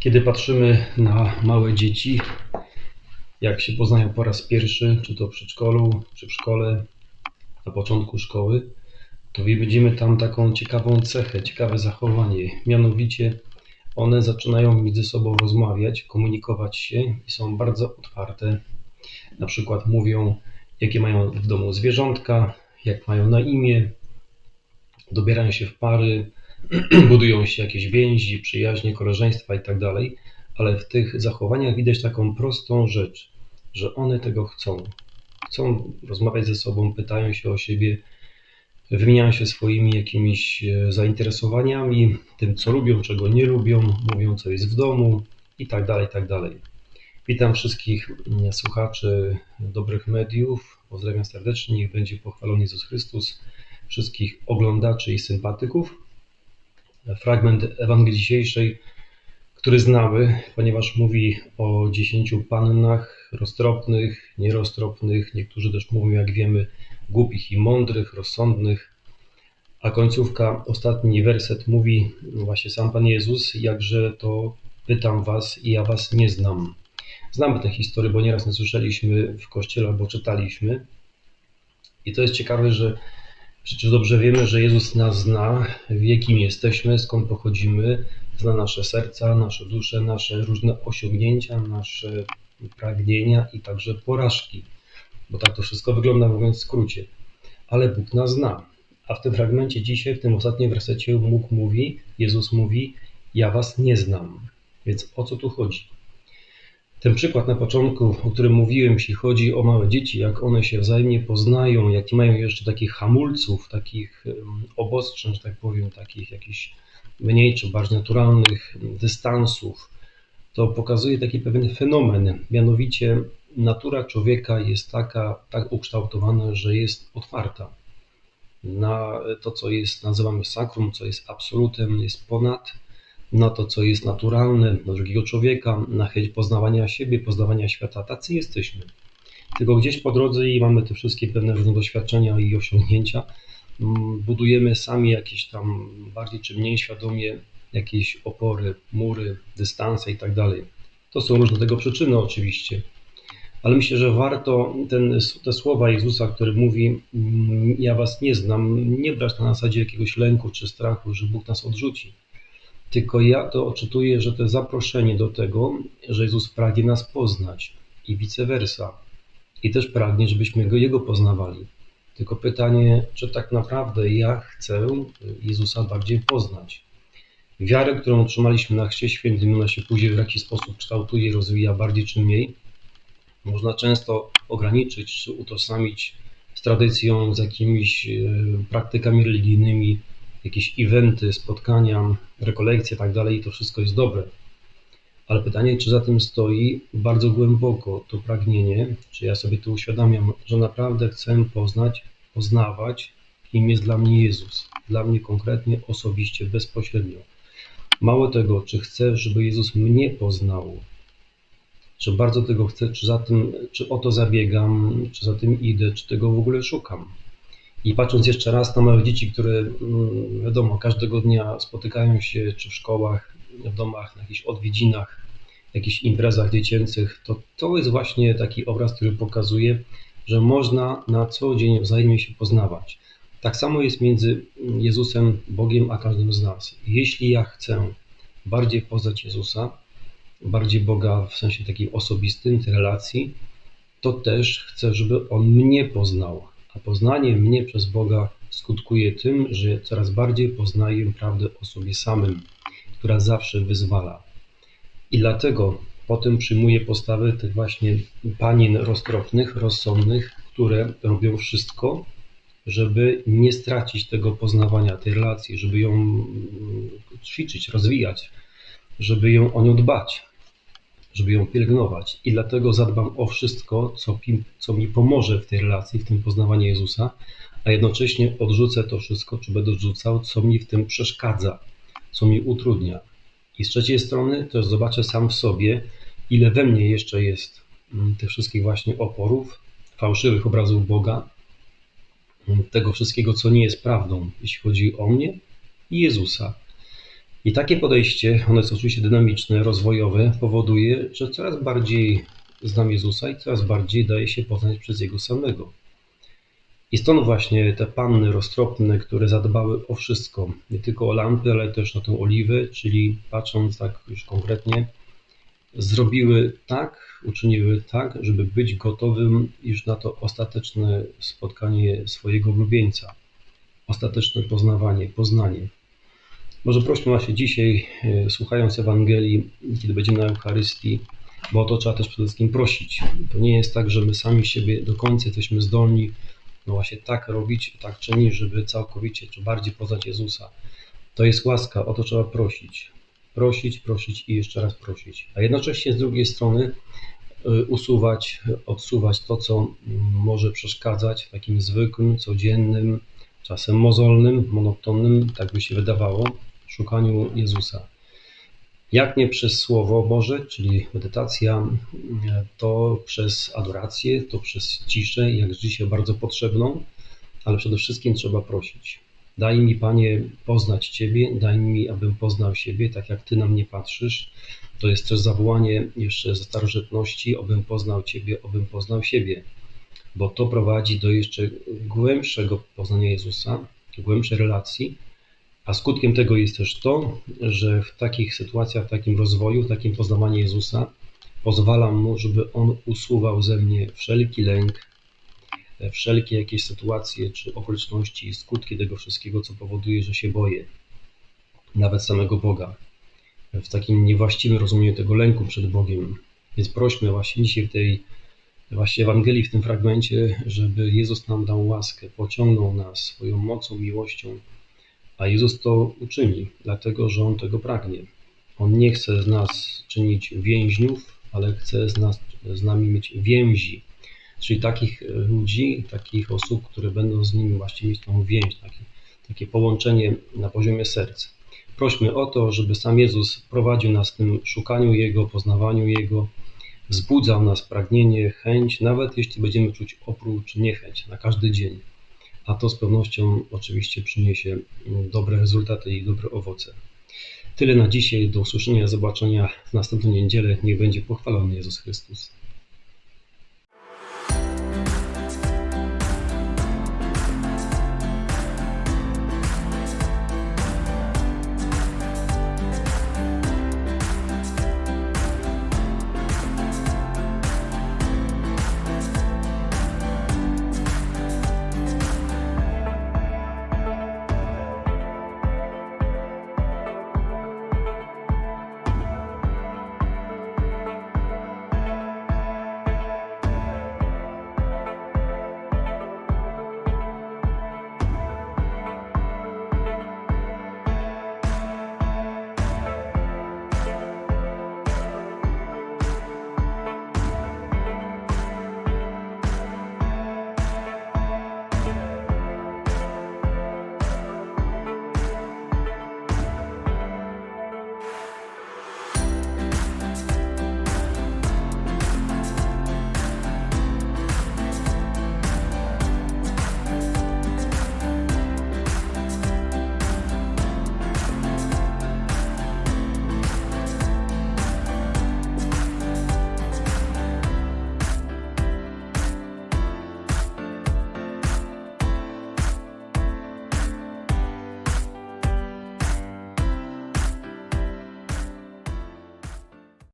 Kiedy patrzymy na małe dzieci, jak się poznają po raz pierwszy, czy to w przedszkolu, czy w szkole, na początku szkoły, to widzimy tam taką ciekawą cechę, ciekawe zachowanie. Mianowicie one zaczynają między sobą rozmawiać, komunikować się i są bardzo otwarte. Na przykład mówią, jakie mają w domu zwierzątka, jak mają na imię, dobierają się w pary, budują się jakieś więzi, przyjaźnie, koleżeństwa i tak ale w tych zachowaniach widać taką prostą rzecz, że one tego chcą. Chcą rozmawiać ze sobą, pytają się o siebie, wymieniają się swoimi jakimiś e, zainteresowaniami, tym co lubią, czego nie lubią, mówią co jest w domu i tak dalej, tak dalej. Witam wszystkich mm, słuchaczy dobrych mediów. Pozdrawiam serdecznie, niech będzie pochwalony Jezus Chrystus. Wszystkich oglądaczy i sympatyków fragment Ewangelii dzisiejszej, który znamy, ponieważ mówi o dziesięciu pannach roztropnych, nieroztropnych, niektórzy też mówią, jak wiemy, głupich i mądrych, rozsądnych, a końcówka, ostatni werset mówi właśnie sam Pan Jezus, jakże to pytam was i ja was nie znam. Znamy tę historię, bo nieraz nie słyszeliśmy w kościele albo czytaliśmy. I to jest ciekawe, że Przecież dobrze wiemy, że Jezus nas zna, wie kim jesteśmy, skąd pochodzimy, zna nasze serca, nasze dusze, nasze różne osiągnięcia, nasze pragnienia i także porażki. Bo tak to wszystko wygląda, mówiąc w skrócie. Ale Bóg nas zna. A w tym fragmencie dzisiaj, w tym ostatnim wersecie Bóg mówi, Jezus mówi, ja was nie znam. Więc o co tu chodzi? Ten przykład na początku, o którym mówiłem, jeśli chodzi o małe dzieci, jak one się wzajemnie poznają, jakie mają jeszcze takich hamulców, takich obostrzeń, że tak powiem, takich jakichś mniej czy bardziej naturalnych dystansów, to pokazuje taki pewien fenomen. Mianowicie natura człowieka jest taka, tak ukształtowana, że jest otwarta na to, co jest, nazywamy sakrum, co jest absolutem, jest ponad na to, co jest naturalne dla drugiego człowieka, na chęć poznawania siebie, poznawania świata. Tacy jesteśmy. Tylko gdzieś po drodze i mamy te wszystkie pewne różne doświadczenia i osiągnięcia, mm, budujemy sami jakieś tam bardziej czy mniej świadomie jakieś opory, mury, dystanse i tak dalej. To są różne tego przyczyny oczywiście. Ale myślę, że warto ten, te słowa Jezusa, który mówi: mm, Ja was nie znam, nie brać na zasadzie jakiegoś lęku czy strachu, że Bóg nas odrzuci tylko ja to odczytuję, że to zaproszenie do tego, że Jezus pragnie nas poznać i vice versa. I też pragnie, żebyśmy go Jego poznawali. Tylko pytanie, czy tak naprawdę ja chcę Jezusa bardziej poznać. Wiarę, którą otrzymaliśmy na Chrzcie Świętym, ona się później w jakiś sposób kształtuje, rozwija bardziej czy mniej. Można często ograniczyć czy utożsamić z tradycją, z jakimiś e, praktykami religijnymi, jakieś eventy, spotkania, rekolekcje i tak dalej, to wszystko jest dobre. Ale pytanie, czy za tym stoi bardzo głęboko to pragnienie, czy ja sobie to uświadamiam, że naprawdę chcę poznać, poznawać, kim jest dla mnie Jezus, dla mnie konkretnie, osobiście, bezpośrednio. Mało tego, czy chcę, żeby Jezus mnie poznał, czy bardzo tego chcę, czy za tym, czy o to zabiegam, czy za tym idę, czy tego w ogóle szukam. I patrząc jeszcze raz na małe dzieci, które mm, wiadomo, każdego dnia spotykają się czy w szkołach, w domach, na jakichś odwiedzinach, jakichś imprezach dziecięcych, to to jest właśnie taki obraz, który pokazuje, że można na co dzień wzajemnie się poznawać. Tak samo jest między Jezusem, Bogiem, a każdym z nas. Jeśli ja chcę bardziej poznać Jezusa, bardziej Boga w sensie takim osobistym, tej relacji, to też chcę, żeby On mnie poznał a poznanie mnie przez Boga skutkuje tym, że coraz bardziej poznaję prawdę o sobie samym, która zawsze wyzwala. I dlatego potem przyjmuję postawę tych właśnie panien roztropnych, rozsądnych, które robią wszystko, żeby nie stracić tego poznawania, tej relacji, żeby ją ćwiczyć, rozwijać, żeby ją o nią dbać żeby ją pielęgnować. I dlatego zadbam o wszystko, co, co mi pomoże w tej relacji, w tym poznawaniu Jezusa, a jednocześnie odrzucę to wszystko, czy będę odrzucał, co mi w tym przeszkadza, co mi utrudnia. I z trzeciej strony też zobaczę sam w sobie, ile we mnie jeszcze jest mm, tych wszystkich właśnie oporów, fałszywych obrazów Boga, mm, tego wszystkiego, co nie jest prawdą, jeśli chodzi o mnie i Jezusa. I takie podejście, ono jest oczywiście dynamiczne, rozwojowe, powoduje, że coraz bardziej znam Jezusa i coraz bardziej daje się poznać przez Jego samego. I stąd właśnie te panny roztropne, które zadbały o wszystko, nie tylko o lampy, ale też o tę oliwę, czyli patrząc tak już konkretnie, zrobiły tak, uczyniły tak, żeby być gotowym już na to ostateczne spotkanie swojego ulubieńca, ostateczne poznawanie, poznanie. Może prośmy właśnie dzisiaj, e, słuchając Ewangelii, kiedy będziemy na Eucharystii, bo o to trzeba też przede wszystkim prosić. To nie jest tak, że my sami siebie do końca jesteśmy zdolni no właśnie tak robić, tak czynić, żeby całkowicie czy bardziej poznać Jezusa. To jest łaska, o to trzeba prosić. Prosić, prosić i jeszcze raz prosić. A jednocześnie z drugiej strony y, usuwać, odsuwać to, co może przeszkadzać w takim zwykłym, codziennym, czasem mozolnym, monotonnym, tak by się wydawało, szukaniu Jezusa. Jak nie przez Słowo Boże, czyli medytacja, to przez adorację, to przez ciszę, jak dzisiaj bardzo potrzebną, ale przede wszystkim trzeba prosić. Daj mi, Panie, poznać Ciebie, daj mi, abym poznał siebie, tak jak Ty na mnie patrzysz. To jest też zawołanie jeszcze ze starożytności, abym poznał Ciebie, abym poznał siebie, bo to prowadzi do jeszcze głębszego poznania Jezusa, głębszej relacji, a skutkiem tego jest też to, że w takich sytuacjach, w takim rozwoju, w takim poznawaniu Jezusa, pozwalam Mu, żeby On usuwał ze mnie wszelki lęk, wszelkie jakieś sytuacje czy okoliczności, skutki tego wszystkiego, co powoduje, że się boję, nawet samego Boga. W takim niewłaściwym rozumieniu tego lęku przed Bogiem. Więc prośmy właśnie dzisiaj w tej właśnie Ewangelii, w tym fragmencie, żeby Jezus nam dał łaskę, pociągnął nas swoją mocą, miłością, a Jezus to uczyni, dlatego że On tego pragnie. On nie chce z nas czynić więźniów, ale chce z, nas, z nami mieć więzi, czyli takich ludzi, takich osób, które będą z Nim właśnie mieć tą więź, takie, takie połączenie na poziomie serca. Prośmy o to, żeby sam Jezus prowadził nas w tym szukaniu Jego, poznawaniu Jego, wzbudzał nas pragnienie, chęć, nawet jeśli będziemy czuć oprócz niechęć na każdy dzień a to z pewnością oczywiście przyniesie dobre rezultaty i dobre owoce. Tyle na dzisiaj. Do usłyszenia, zobaczenia w następną niedzielę. Niech będzie pochwalony Jezus Chrystus.